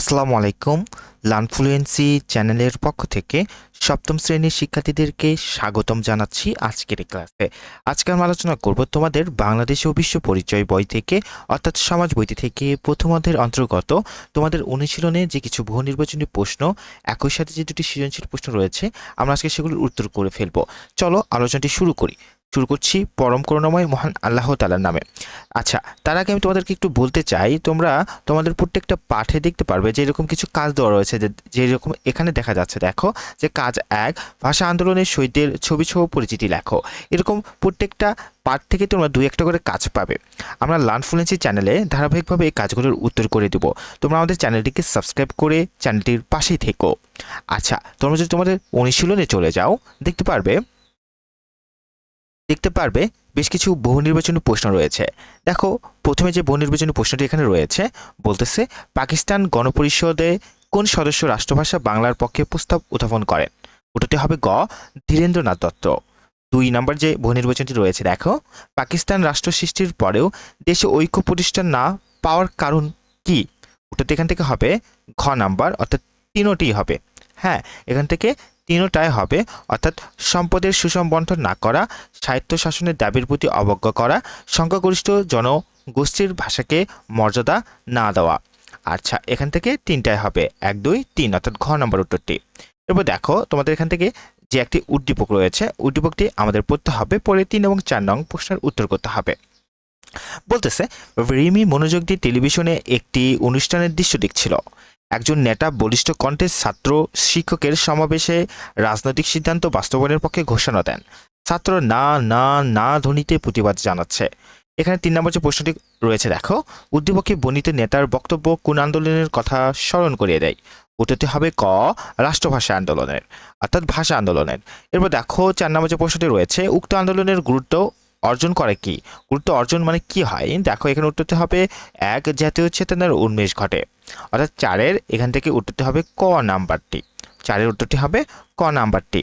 আসসালামু আলাইকুম। লার্নফ্লুয়েন্সি চ্যানেলের পক্ষ থেকে সপ্তম শ্রেণির শিক্ষার্থীদেরকে স্বাগতম জানাচ্ছি আজকের ক্লাসে। আজকে আমরা আলোচনা করব তোমাদের বাংলাদেশ ও বিশ্ব পরিচয় বই থেকে, অর্থাৎ সমাজ বইটি থেকে প্রথমার্ধের অন্তর্গত তোমাদের অনুশীলনে যে কিছু বহু নির্বাচনী প্রশ্ন, একই সাথে যে দুটি সৃজনশীল প্রশ্ন রয়েছে, আমরা আজকে সেগুলোর উত্তর করে ফেলব। চলো আলোচনাটি শুরু করি। শুরু করছি পরম করুণাময় মহান আল্লাহ তালার নামে। আচ্ছা তার আগে আমি তোমাদেরকে একটু বলতে চাই, তোমরা তোমাদের প্রত্যেকটা পাঠে দেখতে পারবে যে এরকম কিছু কাজ দেওয়া রয়েছে, যে যেরকম এখানে দেখা যাচ্ছে। দেখো যে কাজ এক, ভাষা আন্দোলনের শহীদদের ছবি সহ পরিচিতি লেখো। এরকম প্রত্যেকটা পাঠ থেকে তোমরা দুই একটা করে কাজ পাবে। আমরা লার্ন ফ্লুয়েন্সি চ্যানেলে ধারাবাহিকভাবে এই কাজগুলোর উত্তর করে দেব। তোমরা আমাদের চ্যানেলটিকে সাবস্ক্রাইব করে চ্যানেলটির পাশেই থেকো। আচ্ছা তোমরা যদি তোমাদের অনুশীলনে চলে যাও, দেখতে পারবে দেখতে পারবে বেশ কিছু বহু নির্বাচনী প্রশ্ন রয়েছে। দেখো, প্রথমে যে বহু নির্বাচনী প্রশ্নটি এখানে রয়েছে, বলতেছে, পাকিস্তান গণপরিষদে কোন সদস্য রাষ্ট্রভাষা বাংলার পক্ষে প্রস্তাব উত্থাপন করেন? ওটাতে হবে গ, ধীরেন্দ্রনাথ দত্ত। দুই নম্বর যে বহু নির্বাচনটি রয়েছে, দেখো, পাকিস্তান রাষ্ট্র সৃষ্টির পরেও দেশে ঐক্য প্রতিষ্ঠান না পাওয়ার কারণ কি? ওটাতে এখান থেকে হবে, ঘ নাম্বার, অর্থাৎ তিনোটি হবে। হ্যাঁ এখান থেকে তিনোটাই হবে, অর্থাৎ সম্পদের সুষম বন্টন না করা সাহিত্য শাসনের দাবির প্রতি অবজ্ঞা করা, সংখ্যাগরিষ্ঠ জনগোষ্ঠীর ভাষাকে মর্যাদা না দেওয়া। আচ্ছা এখান থেকে তিনটাই হবে, এক, দুই, তিন, অর্থাৎ ঘ নম্বর উত্তরটি। এরপর দেখো, তোমাদের এখান থেকে যে একটি উদ্দীপক রয়েছে, উদ্দীপকটি আমাদের পড়তে হবে, পরে তিন এবং চার নং প্রশ্নের উত্তর করতে হবে। বলতেছে, রিমি মনোযোগ দিয়ে টেলিভিশনে একটি অনুষ্ঠানের দৃশ্য দেখছিল। একজন নেতা বলিষ্ঠ কণ্ঠে ছাত্র শিক্ষকের সমাবেশে রাজনৈতিক সিদ্ধান্ত বাস্তবায়নের পক্ষে ঘোষণা দেন। ছাত্র না না না ধ্বনিতে প্রতিবাদ জানাচ্ছে। এখানে তিন নম্বর যে প্রশ্নটি রয়েছে, দেখো। উদ্দীপকে বর্ণিত নেতার বক্তব্য কোন আন্দোলনের কথা স্মরণ করিয়ে দেয়? উত্তরটি হবে ক, রাষ্ট্রভাষা আন্দোলনের, অর্থাৎ ভাষা আন্দোলনের। এরপর দেখো, চার নম্বর যে প্রশ্নটি রয়েছে, উক্ত আন্দোলনের গুরুত্ব অর্জন করে কি? গুরুত্ব অর্জন মানে কি হয়? দেখো, এখানে উত্তরটি হবে এক জাতীয় চেতনার উন্মেষ ঘটে। অর্থাৎ চারের এখান থেকে উত্তরটি হবে ক নাম্বারটি। চারের উত্তরটি হবে ক নাম্বারটি।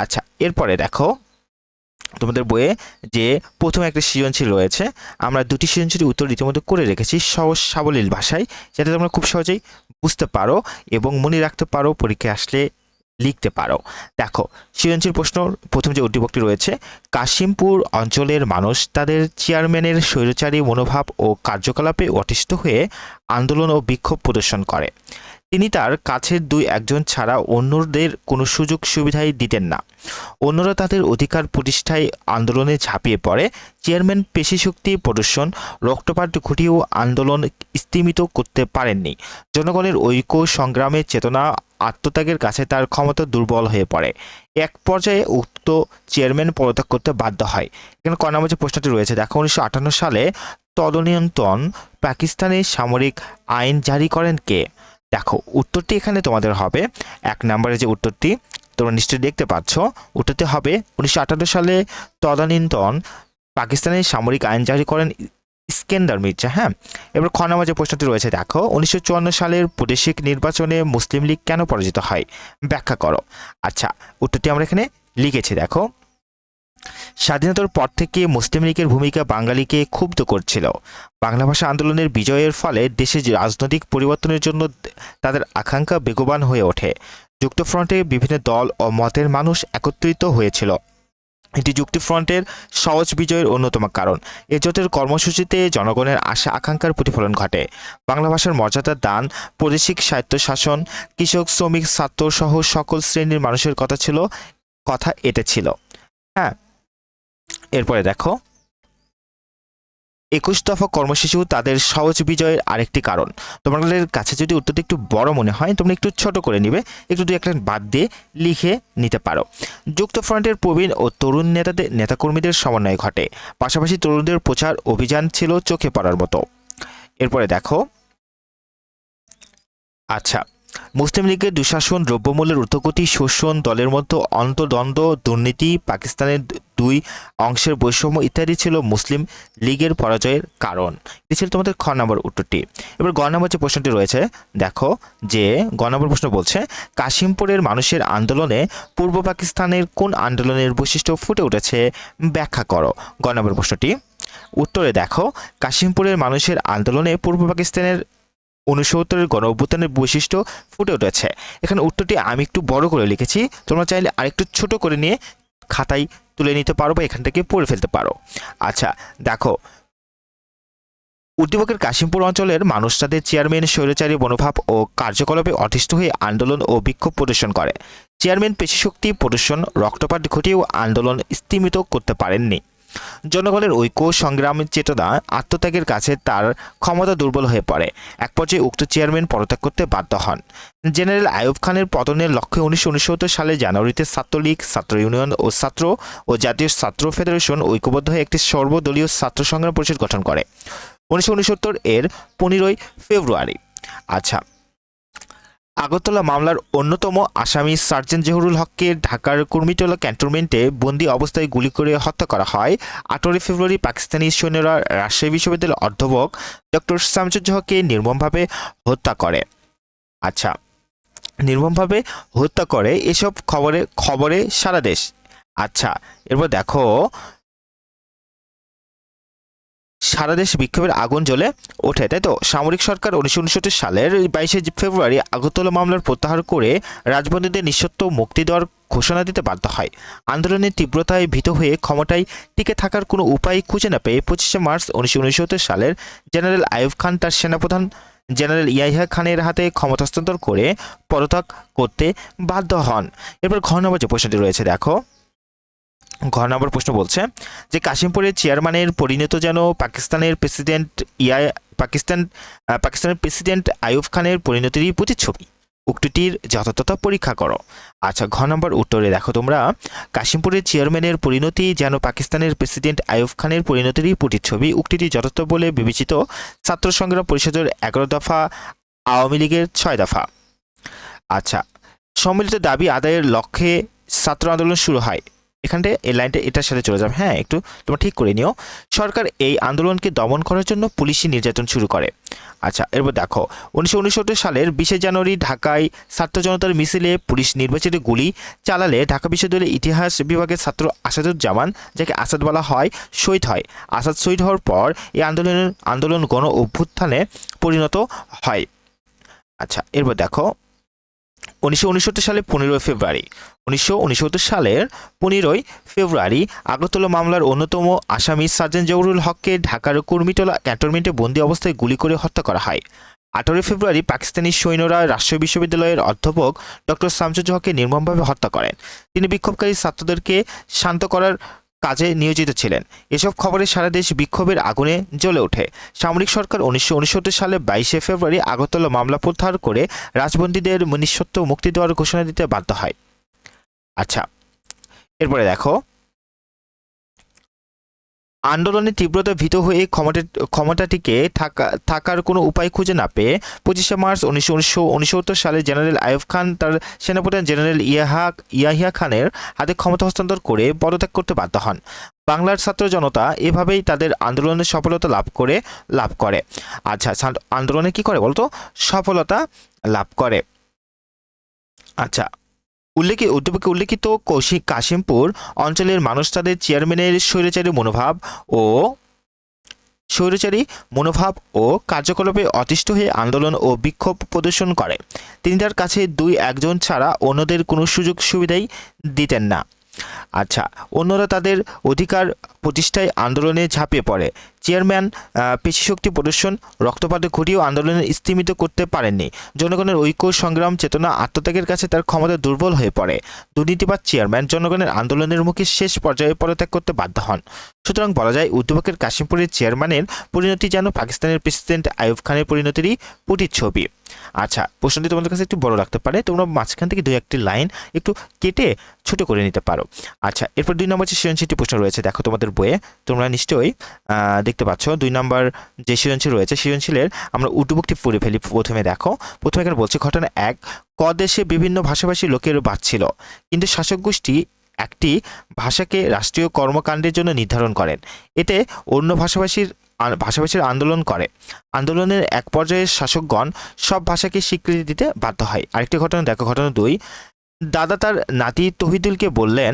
আচ্ছা এরপরে দেখো, তোমাদের বইয়ে যে প্রথম একটা সৃজনশীল রয়েছে, আমরা দুটি সৃজনশীল উত্তর রীতিমতো করে রেখেছি সহজ সাবলীল ভাষায়, যাতে তোমরা খুব সহজেই বুঝতে পারো এবং মনে রাখতে পারো পরীক্ষায় আসলে লিখতে পারো। দেখো, সৃজনশীল প্রশ্ন, প্রথম যে উদ্দীপকটি রয়েছে, কাশিমপুর অঞ্চলের মানুষ তাদের চেয়ারম্যানের স্বৈরচারী মনোভাব ও কার্যকলাপে অতিষ্ঠ হয়ে আন্দোলন ও বিক্ষোভ প্রদর্শন করে। তিনি তার কাছের দুই একজন ছাড়া অন্যদের কোনো সুযোগ সুবিধাই দিতেন না। অন্যরা তাদের অধিকার প্রতিষ্ঠায় আন্দোলনে ঝাঁপিয়ে পড়ে। চেয়ারম্যান পেশিশক্তি প্রদর্শন, রক্তপাত ঘটিয়েও আন্দোলন স্তীমিত করতে পারেননি। জনগণের ঐক্য, সংগ্রামের চেতনা, আত্মত্যাগের কাছে তার ক্ষমতা দুর্বল হয়ে পড়ে। এক পর্যায়ে উক্ত চেয়ারম্যান পদত্যাগ করতে বাধ্য হয়। এখানে ক যে প্রশ্নটি রয়েছে, দেখো উনিশশো আটান্ন সালে তদনিয়ন্ত্রণ পাকিস্তানের সামরিক আইন জারি করেন কে? দেখো, উত্তরটি এখানে তোমাদের হবে। এক নম্বরে যে উত্তরটি, তোমরা নিশ্চয়ই দেখতে পাচ্ছ, উত্তরটি হবে উনিশশো আটান্ন সালে তদানীন্তন পাকিস্তানের সামরিক আইন জারি করেন ইস্কেন্দার মির্জা হ্যাঁ? এবার খ নম্বর যে প্রশ্নটি রয়েছে, দেখো, উনিশশো চুয়ান্ন সালের প্রাদেশিক নির্বাচনে মুসলিম লীগ কেন পরাজিত হয়? ব্যাখ্যা করো। আচ্ছা উত্তরটি আমরা এখানে লিখেছি, দেখো। স্বাধীনতার পর থেকে মুসলিম লীগের ভূমিকা বাঙালিকে ক্ষুব্ধ করছিল। বাংলা ভাষা আন্দোলনের বিজয়ের ফলে দেশে রাজনৈতিক পরিবর্তনের জন্য তাদের আকাঙ্ক্ষা বেগবান হয়ে ওঠে। যুক্তফ্রন্টে বিভিন্ন দল ও মতের মানুষ একত্রিত হয়েছিল। এটি যুক্তিফ্রন্টের সহজ বিজয়ের অন্যতম কারণ। এ জোটের কর্মসূচিতে জনগণের আশা আকাঙ্ক্ষার প্রতিফলন ঘটে। বাংলা ভাষার মর্যাদা দান, প্রাদেশিক সাহিত্য শাসন, কৃষক, শ্রমিক, ছাত্র সহ সকল শ্রেণির মানুষের কথা ছিল, কথা এটা ছিল হ্যাঁ এরপরে দেখো। একুশ দফা কর্মশিশু তাদের সহজ বিজয়ের আরেকটি কারণ। তোমাদের কাছে যদি উত্তরটি একটু বড় মনে হয়, তোমরা একটু ছোট করে নিবে। একটু দুই একটা বাদ দিয়ে লিখে নিতে পারো। যুক্তফ্রন্টের প্রবীণ ও তরুণ নেতাদের, নেতাকর্মীদের সমন্বয় ঘটে। পাশাপাশি তরুণদের প্রচার অভিযান ছিল চোখে পড়ার মতো। এরপরে দেখো। আচ্ছা মুসলিম লীগের দুঃশাসন দ্রব্যমূল্যের ঊর্ধ্বগতি শোষণ দলের মধ্যে অন্তর্দ্বন্দ্ব দুর্নীতি পাকিস্তানের দুই অংশের বৈষম্য ইত্যাদি ছিল মুসলিম লীগের পরাজয়ের কারণ। এটি ছিল তোমাদের খ নম্বর উত্তরটি। এবার গ নম্বর যে প্রশ্নটি রয়েছে, দেখো যে গ নম্বর প্রশ্ন বলছে, কাশিমপুরের মানুষের আন্দোলনে পূর্ব পাকিস্তানের কোন আন্দোলনের বৈশিষ্ট্য ফুটে উঠেছে, ব্যাখ্যা করো। গ নম্বর প্রশ্নটি। উত্তরে দেখো, কাশিমপুরের মানুষের আন্দোলনে পূর্ব পাকিস্তানের উনসত্তরের গণ অভ্যুত্থানের বৈশিষ্ট্য ফুটে উঠেছে। এখানে উত্তরটি আমি একটু বড় করে লিখেছি, তোমরা চাইলে আরেকটু ছোট করে নিয়ে খাতায় তুলে নিতে পারো বা এখান থেকে পড়ে ফেলতে পারো। আচ্ছা দেখো। উদ্দীপকের কাশিমপুর অঞ্চলের মানুষ তাদের চেয়ারম্যান, স্বৈরাচারী মনোভাব ও কার্যকলাপে অতিষ্ঠ হয়ে আন্দোলন ও বিক্ষোভ প্রদর্শন করে। চেয়ারম্যান পেশিশক্তি প্রদর্শন, রক্তপাত ঘটিয়েও আন্দোলন স্তীমিত করতে পারেননি। জনগণের ঐক্য সংগ্রামের চেতনা, আত্মত্যাগের কাছে তার ক্ষমতা দুর্বল হয়ে পড়ে। এক পর্যায়ে উক্ত চেয়ারম্যান পদত্যাগ করতে বাধ্য হন। জেনারেল আয়ুব খানের পতনের লক্ষ্যে উনিশশো উনসত্তর সালে জানুয়ারিতে ছাত্রলীগ, ছাত্র ইউনিয়ন ও ছাত্র ও জাতীয় ছাত্র ফেডারেশন ঐক্যবদ্ধ হয়ে একটি সর্বদলীয় ছাত্র সংগ্রাম পরিষদ গঠন করে। উনিশশো উনসত্তর এর পনেরোই ফেব্রুয়ারি। আচ্ছা আগরতলা মামলার অন্যতম আসামি সার্জেন্ট জহুরুল হককে ঢাকার কুর্মিটোলা ক্যান্টনমেন্টে বন্দি অবস্থায় গুলি করে হত্যা করা হয়। আঠারোই ফেব্রুয়ারি পাকিস্তানি সৈন্যরা রাজশাহী বিশ্ববিদ্যালয়ের অধ্যাপক ডক্টর শামসুজ্জোহকে নির্মমভাবে হত্যা করে। আচ্ছা নির্মমভাবে হত্যা করে, এসব খবরে খবরে সারা দেশ। আচ্ছা এরপর দেখো সারা দেশ বিক্ষোভের আগুন জ্বলে ওঠে, তাই তো? সামরিক সরকার উনিশশো উনসত্তর সালের বাইশে ফেব্রুয়ারি আগরতলা মামলার প্রত্যাহার করে রাজবন্দীদের নিঃশর্ত মুক্তি দেওয়ার ঘোষণা দিতে বাধ্য হয়। আন্দোলনের তীব্রতায় ভীত হয়ে ক্ষমতায় টিকে থাকার কোনো উপায় খুঁজে না পেয়ে পঁচিশে মার্চ উনিশশো উনসত্তর সালের জেনারেল আইয়ুব খান তার সেনাপ্রধান জেনারেল ইয়াহিয়া খানের হাতে ক্ষমতা হস্তান্তর করে পদত্যাগ করতে বাধ্য হন। এরপর ঘ নম্বর যে প্রশ্নটি রয়েছে, দেখো। ঘ নম্বর প্রশ্ন বলছে যে কাশিমপুরের চেয়ারম্যানের পরিণত যেন পাকিস্তানের প্রেসিডেন্ট ইয়া পাকিস্তান পাকিস্তানের প্রেসিডেন্ট আইয়ুব খানের পরিণতিরই প্রতিচ্ছবি। উক্তিটির যথাযথতা পরীক্ষা করো। আচ্ছা ঘ নম্বর উত্তরে দেখো তোমরা। কাশিমপুরের চেয়ারম্যানের পরিণতি যেন পাকিস্তানের প্রেসিডেন্ট আইয়ুব খানের পরিণতিরই প্রতিচ্ছবি। উক্তিটি যথার্থ বলে বিবেচিত ছাত্র সংগ্রাম পরিষদের এগারো দফা, আওয়ামী লীগের ছয় দফা। আচ্ছা সম্মিলিত দাবি আদায়ের লক্ষ্যে ছাত্র আন্দোলন শুরু হয়। এখানটা এই লাইনটা এটার সাথে চলে যাবে। হ্যাঁ একটু তোমরা ঠিক করে নিও। সরকার এই আন্দোলনকে দমন করার জন্য পুলিশি নির্যাতন শুরু করে। আচ্ছা এরপর দেখো, উনিশশো উনসত্তর সালের বিশে জানুয়ারি ঢাকায় ছাত্র জনতার মিছিলে পুলিশ নির্বাচিত গুলি চালালে ঢাকা বিশ্ববিদ্যালয়ের ইতিহাস বিভাগের ছাত্র আসাদুজ্জামান, যাকে আসাদ বলা হয়, শহীদ হয়। আসাদ শহীদ হওয়ার পর এই আন্দোলনের আন্দোলন গণ অভ্যুত্থানে পরিণত হয়। আচ্ছা এরপর দেখো, উনিশশো উনসত্তর সালে পনেরোই ফেব্রুয়ারি উনিশশো উনসত্তর সালের পনেরোই ফেব্রুয়ারি আগরতলা মামলার অন্যতম আসামি সার্জেন্ট জহুরুল হককে ঢাকার কুর্মিটোলা ক্যান্টনমেন্টে বন্দি অবস্থায় গুলি করে হত্যা করা হয়। আঠারোই ফেব্রুয়ারি পাকিস্তানি সৈন্যরা রাষ্ট্রীয় বিশ্ববিদ্যালয়ের অধ্যাপক ডক্টর শামসুজ্জ হককে নির্মমভাবে হত্যা করেন। তিনি বিক্ষোভকারী ছাত্রদেরকে শান্ত করার কাজে নিয়োজিত ছিলেন। এসব খবরে সারা দেশ বিক্ষোভের আগুনে জ্বলে ওঠে। সামরিক সরকার উনিশশো উনসত্তর সালে বাইশে ফেব্রুয়ারি আগরতলা মামলা প্রত্যাহার করে রাজবন্দীদের নিঃশর্ত মুক্তি দেওয়ার ঘোষণা দিতে বাধ্য হয়। আচ্ছা এরপরে দেখো। আন্দোলনের তীব্রতা ভীত হয়ে ক্ষমতা, ক্ষমতাটিকে থাকা, থাকার কোনো উপায় খুঁজে না পেয়ে পঁচিশে মার্চ উনিশশো উনিশশো সালে জেনারেল আইয়ুব খান তার সেনাপ্রধান জেনারেল ইয়াহা, ইয়াহিয়া খানের হাতে ক্ষমতা হস্তান্তর করে পদত্যাগ করতে বাধ্য হন। বাংলার ছাত্র জনতা এভাবেই তাদের আন্দোলনের সফলতা লাভ করে লাভ করে। আচ্ছা আন্দোলনে কি করে বলতো? সফলতা লাভ করে। আচ্ছা উল্লেখি, উদ্যোগে, উল্লেখিত কৌশিক কাশিমপুর অঞ্চলের মানুষ তাদের চেয়ারম্যানের স্বৈরাচারী মনোভাব ও স্বৈরাচারী মনোভাব ও কার্যকলাপে অতিষ্ঠ হয়ে আন্দোলন ও বিক্ষোভ প্রদর্শন করে। তিনি তার কাছে দুই একজন ছাড়া অন্যদের কোনো সুযোগ সুবিধাই দিতেন না। আচ্ছা অন্যরা তাদের অধিকার প্রতিষ্ঠায় আন্দোলনে ঝাঁপিয়ে পড়ে। চেয়ারম্যান পেশিশক্তি প্রদর্শন, রক্তপাতে ঘটিয়েও আন্দোলনে স্থিমিত করতে পারেননি। জনগণের ঐক্য, সংগ্রাম, চেতনা, আত্মত্যাগের কাছে তার ক্ষমতা দুর্বল হয়ে পড়ে। দুর্নীতিবাদ চেয়ারম্যান জনগণের আন্দোলনের মুখে শেষ পর্যায়ে পদত্যাগ করতে বাধ্য হন। সুতরাং বলা যায়, উদ্যোগের কাশিমপুরের চেয়ারম্যানের পরিণতি যেন পাকিস্তানের প্রেসিডেন্ট আয়ুব খানের পরিণতিরই প্রতিচ্ছবি আচ্ছা প্রশ্নটি তোমাদের কাছে একটু বড় লাগতে পারে, তোমরা মাঝখান থেকে দুই একটি লাইন একটু কেটে ছোট করে নিতে পারো। আচ্ছা এরপর দুই নম্বর যে সৃজনশীলটি প্রশ্ন রয়েছে, দেখো তোমাদের বইয়ে, তোমরা নিশ্চয়ই দেখতে পাচ্ছ, দুই নম্বর যে সৃজনশীল রয়েছে, সৃজনশীলের আমরা উদ্যোগটি পড়ে ফেলি, প্রথমে দেখো। প্রথমে এখানে বলছে, ঘটনা এক ক দেশে বিভিন্ন ভাষাভাষী লোকের বাস ছিল, কিন্তু শাসক গোষ্ঠী একটি ভাষাকে রাষ্ট্রীয় কর্মকাণ্ডের জন্য নির্ধারণ করেন। এতে অন্য ভাষাভাষীর ভাষাভাষীর আন্দোলন করে। আন্দোলনের এক পর্যায়ে শাসকগণ সব ভাষাকে স্বীকৃতি দিতে বাধ্য হয়। আরেকটি ঘটনা দেখো, ঘটনা দুই, দাদা তার নাতি তহিদুলকে বললেন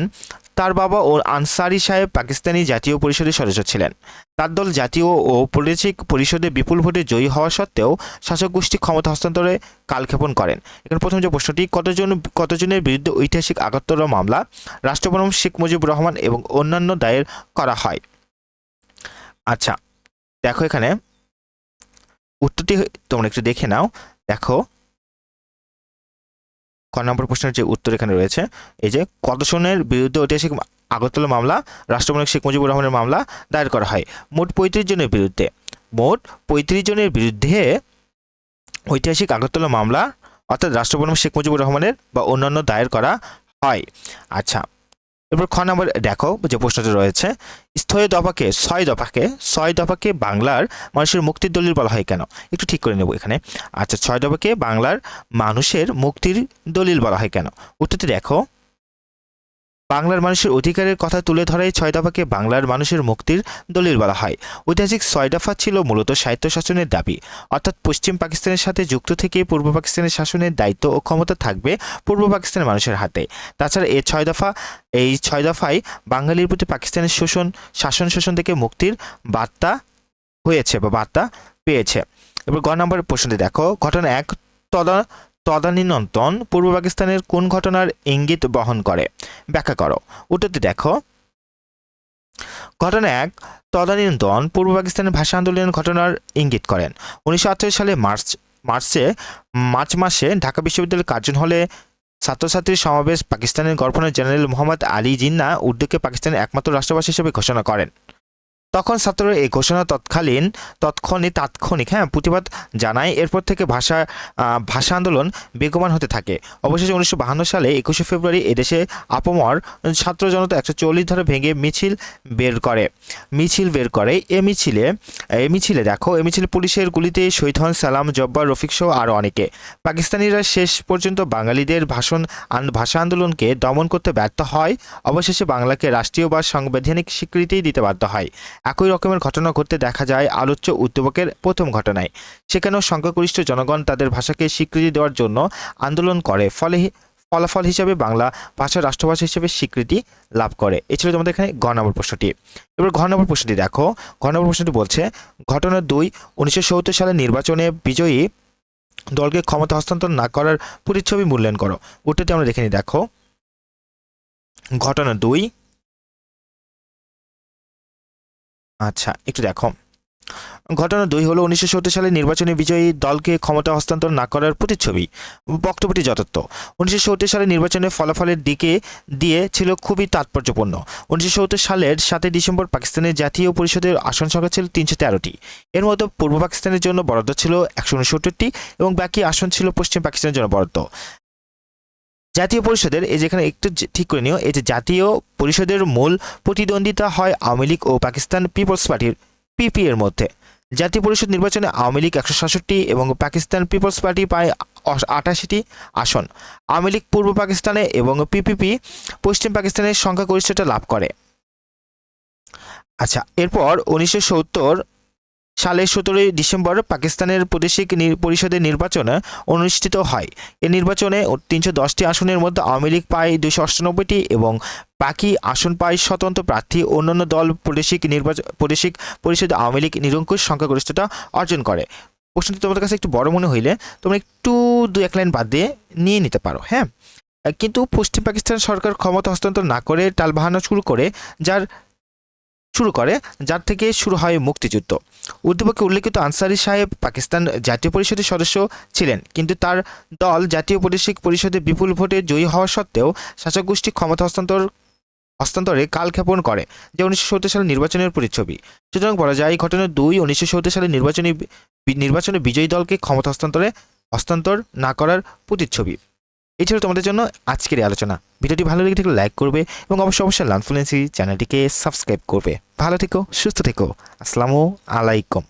তার বাবা ও আনসারি সাহেব পাকিস্তানি জাতীয় পরিষদের সদস্য ছিলেন। তার দল জাতীয় ও প্রাদেশিক পরিষদে বিপুল ভোটে জয়ী হওয়া সত্ত্বেও শাসক গোষ্ঠী ক্ষমতা হস্তান্তরে কালক্ষেপণ করেন। এখানে প্রথম যে প্রশ্নটি, কতজন, কতজনের বিরুদ্ধে ঐতিহাসিক আগাত্তর মামলা রাষ্ট্রপ্রধান শেখ মুজিবুর রহমান এবং অন্যান্য দায়ের করা হয়? আচ্ছা দেখো এখানে। উত্তরটি তোমরা একটু দেখে নাও। দেখো ক নম্বর প্রশ্নের যে উত্তর এখানে রয়েছে, এই যে কতজনের বিরুদ্ধে ঐতিহাসিক আগরতলা মামলা রাষ্ট্রমন্ত্রী শেখ মুজিবুর রহমানের মামলা দায়ের করা হয়। মোট পঁয়ত্রিশ জনের বিরুদ্ধে। মোট পঁয়ত্রিশ জনের বিরুদ্ধে ঐতিহাসিক আগরতলা মামলা, অর্থাৎ রাষ্ট্রপ্রধান শেখ মুজিবুর রহমানের বা অন্যান্য দায়ের করা হয়। আচ্ছা এবার খ নম্বর, দেখো যে প্রশ্নটি রয়েছে স্থয় দফাকে, ছয় দফাকে ছয় দফাকে বাংলার মানুষের মুক্তির দলিল বলা হয় কেন? একটু ঠিক করে নেব এখানে। আচ্ছা ছয় দফাকে বাংলার মানুষের মুক্তির দলিল বলা হয় কেন? উত্তরটি দেখো বাংলার মানুষের অধিকারের কথা তুলে ধরাই ছয় দফাকে বাংলার মানুষের মুক্তির দলিল বলা হয়। ঐতিহাসিক ছয় দফা ছিল মূলত সাহিত্য শাসনের দাবি। অর্থাৎ পশ্চিম পাকিস্তানের সাথে যুক্ত থেকে পূর্ব পাকিস্তানের শাসনের দায়িত্ব ও ক্ষমতা থাকবে পূর্ব পাকিস্তানের মানুষের হাতে। তাছাড়া এই ছয় দফা, এই ছয় দফায় বাঙালির প্রতি পাকিস্তানের শোষণ, শাসন শোষণ থেকে মুক্তির বার্তা হয়েছে বা বার্তা পেয়েছে। এবার গ নম্বরের প্রশ্নটি দেখো। ঘটনা এক তদা তদানীন্তন পূর্ব পাকিস্তানের কোন ঘটনার ইঙ্গিত বহন করে? ব্যাখ্যা করো। উত্তরটি দেখো। ঘটনা এক, তদানীন্তন পূর্ব পাকিস্তানের ভাষা আন্দোলনের ঘটনার ইঙ্গিত করেন। উনিশশো সালে মার্চ, মার্চে, মার্চ মাসে ঢাকা বিশ্ববিদ্যালয়ের কার্জন হলে ছাত্রছাত্রীর সমাবেশ পাকিস্তানের গভর্নর জেনারেল মোহাম্মদ আলী জিন্না উর্দুকে পাকিস্তানের একমাত্র রাষ্ট্রভাষা হিসেবে ঘোষণা করেন। তখন ছাত্ররা এই ঘোষণা তৎকালীন, তৎক্ষণিক, তাৎক্ষণিক হ্যাঁ প্রতিবাদ জানায়। এরপর থেকে ভাষা ভাষা আন্দোলন বেগবান হতে থাকে। অবশেষে উনিশশো সালে একুশে ফেব্রুয়ারি এদেশে আপমর ছাত্র জনতা একশো চল্লিশ ধারে ভেঙে মিছিল বের করে। মিছিল বের করে। এ মিছিলে এ মিছিলে দেখো, এ মিছিলে পুলিশের গুলিতে শহীদ হন সালাম, জব্বার, রফিক সহ আরও অনেকে। পাকিস্তানিরা শেষ পর্যন্ত বাঙালিদের ভাষণ ভাষা আন্দোলনকে দমন করতে ব্যর্থ হয়। অবশেষে বাংলাকে রাষ্ট্রীয় বা সাংবিধানিক স্বীকৃতি দিতে বাধ্য হয়। একই রকমের ঘটনা ঘটতে দেখা যায় আলোচ্য উদ্যোগের প্রথম ঘটনায়। সেখানেও সংখ্যাগরিষ্ঠ জনগণ তাদের ভাষাকে স্বীকৃতি দেওয়ার জন্য আন্দোলন করে। ফলে ফলাফল হিসাবে বাংলা ভাষা রাষ্ট্রভাষা হিসেবে স্বীকৃতি লাভ করে। এছাড়া তোমাদের এখানে ঘ নম্বর প্রশ্নটি। এবার ঘ নম্বর প্রশ্নটি দেখো। ঘ নম্বর প্রশ্নটি বলছে, ঘটনা দুই, উনিশশো সালের নির্বাচনে বিজয়ী দলকে ক্ষমতা হস্তান্তর না করার প্রতিচ্ছবি মূল্যায়ন করো। উত্তরটি আমরা দেখে নিই। দেখো, ঘটনা দুই আচ্ছা একটু দেখো। ঘটনা দুই হলো উনিশশো সত্তর সালে নির্বাচনে বিজয়ী দলকে ক্ষমতা হস্তান্তর না করার প্রতিচ্ছবি, বক্তব্যটি যথার্থ। উনিশশো সত্তর সালে নির্বাচনের ফলাফলের দিকে দিয়ে ছিল খুবই তাৎপর্যপূর্ণ। উনিশশো সত্তর সালের সাতই ডিসেম্বর পাকিস্তানের জাতীয় পরিষদের আসন সংখ্যা ছিল তিনশো তেরোটি। এর মধ্যে পূর্ব পাকিস্তানের জন্য বরাদ্দ ছিল একশো উনসত্তরটি এবং বাকি আসন ছিল পশ্চিম পাকিস্তানের জন্য বরাদ্দ। জাতীয় পরিষদের, এই যেখানে একটু ঠিক করে নিও, এই যে জাতীয় পরিষদের মূল প্রতিদ্বন্দ্বিতা হয় আওয়ামী লীগ ও পাকিস্তান পিপলস পার্টির পিপি এর মধ্যে। জাতীয় পরিষদ নির্বাচনে আওয়ামী লীগ একশো সাতষট্টি এবং পাকিস্তান পিপলস পার্টি পায় আটাশিটি আসন। আওয়ামী লীগ পূর্ব পাকিস্তানে এবং পিপিপি পশ্চিম পাকিস্তানের সংখ্যাগরিষ্ঠতা লাভ করে। আচ্ছা এরপর উনিশশো সত্তর সালের সতেরোই ডিসেম্বর পাকিস্তানের প্রাদেশিক পরিষদের নির্বাচন অনুষ্ঠিত হয়। এই নির্বাচনে তিনশো দশটি আসনের মধ্যে আওয়ামী লীগ পায় দুশো অষ্টানব্বইটি এবং বাকি আসন পায় স্বতন্ত্র প্রার্থী। অন্যান্য দল প্রাদেশিক নির্বাচন প্রাদেশিক পরিষদে আওয়ামী লীগ নিরঙ্কুশ সংখ্যাগরিষ্ঠতা অর্জন করে। প্রশ্নটি তোমাদের কাছে একটু বড় মনে হইলে তোমরা একটু দু এক লাইন বাদ দিয়ে নিয়ে নিতে পারো হ্যাঁ? কিন্তু পশ্চিম পাকিস্তান সরকার ক্ষমতা হস্তান্তর না করে টালবাহানা শুরু করে, যার শুরু করে, যার থেকে শুরু হয় মুক্তিযুদ্ধ। উদ্দীপকে উল্লেখিত আনসারি সাহেব পাকিস্তান জাতীয় পরিষদের সদস্য ছিলেন, কিন্তু তার দল জাতীয় বৈদেশিক পরিষদে বিপুল ভোটে জয়ী হওয়া সত্ত্বেও শাসক গোষ্ঠী ক্ষমতা হস্তান্তর, হস্তান্তরে কালক্ষেপণ করে, যা উনিশশো সালের নির্বাচনের প্রতিচ্ছবি। সুতরাং বলা যায়, এই ঘটনা দুই উনিশশো সালের নির্বাচনী নির্বাচনে বিজয়ী দলকে ক্ষমতা হস্তান্তরে হস্তান্তর না করার প্রতিচ্ছবি। এই ছিল তোমাদের জন্য আজকের আলোচনা। ভিডিওটি ভালো লেগে থাকলে লাইক করবে এবং অবশ্যই অবশ্যই লানফ্লুয়েন্সি চ্যানেলটিকে সাবস্ক্রাইব করবে। ভালো থেকো, সুস্থ থেকো। আসসালামু আলাইকুম।